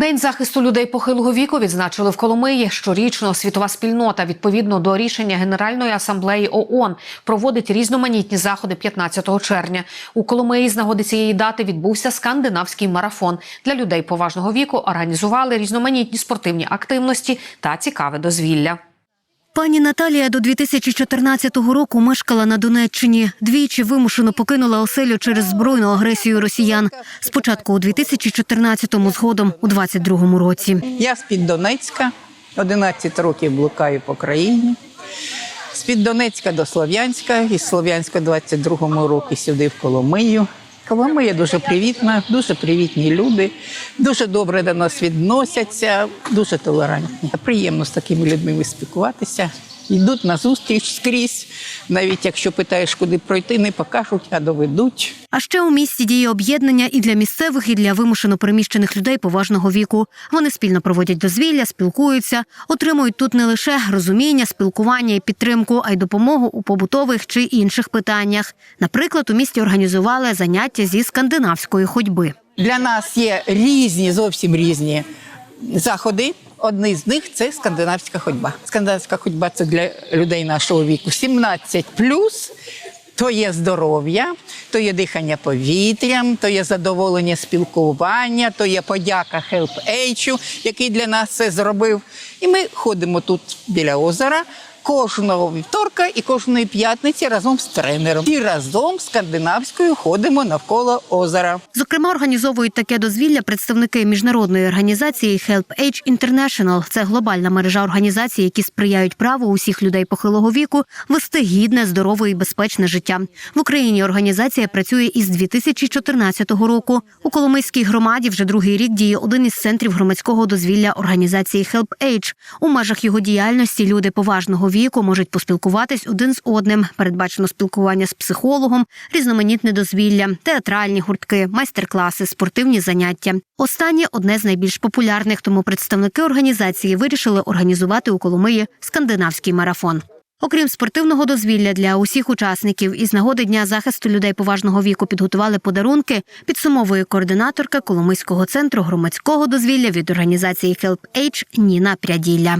День захисту людей похилого віку відзначили в Коломиї. Щорічно світова спільнота, відповідно до рішення Генеральної асамблеї ООН, проводить різноманітні заходи 15 червня. У Коломиї з нагоди цієї дати відбувся скандинавський марафон. Для людей поважного віку організували різноманітні спортивні активності та цікаве дозвілля. Пані Наталія до 2014 року мешкала на Донеччині. Двічі вимушено покинула оселю через збройну агресію росіян. Спочатку у 2014-му, згодом у 22-му році. Я з-під Донецька, 11 років блукаю по країні. З-під Донецька до Слов'янська, із Слов'янська в 22-му році сюди в Коломию. Коломия дуже привітна, дуже привітні люди, дуже добре до нас відносяться, дуже толерантні. Приємно з такими людьми спілкуватися. Йдуть на зустріч скрізь. Навіть якщо питаєш, куди пройти, не покажуть, а доведуть. А ще у місті діє об'єднання і для місцевих, і для вимушено переміщених людей поважного віку. Вони спільно проводять дозвілля, спілкуються, отримують тут не лише розуміння, спілкування і підтримку, а й допомогу у побутових чи інших питаннях. Наприклад, у місті організували заняття зі скандинавської ходьби. Для нас є різні, зовсім різні заходи. Одний з них це скандинавська ходьба. Скандинавська ходьба це для людей нашого віку 17 То є здоров'я, то є дихання повітрям, то є задоволення спілкування, то є подяка Help Age, який для нас це зробив. І ми ходимо тут біля озера кожного вівторка і кожної п'ятниці разом з тренером. І разом з скандинавською ходимо навколо озера. Зокрема, організовують таке дозвілля представники міжнародної організації Help Age International. Це глобальна мережа організацій, які сприяють праву усіх людей похилого віку вести гідне, здорове і безпечне життя. В Україні організація працює із 2014 року. У Коломийській громаді вже другий рік діє один із центрів громадського дозвілля організації Help Age. У межах його діяльності люди поважного віку можуть поспілкуватись один з одним. Передбачено спілкування з психологом, різноманітне дозвілля, театральні гуртки, майстер-класи, спортивні заняття. Останнє одне з найбільш популярних, тому представники організації вирішили організувати у Коломиї скандинавський марафон. Окрім спортивного дозвілля для усіх учасників, із нагоди дня захисту людей поважного віку підготували подарунки. Підсумовує координаторка Коломийського центру громадського дозвілля від організації Help Age Ніна Пряділля.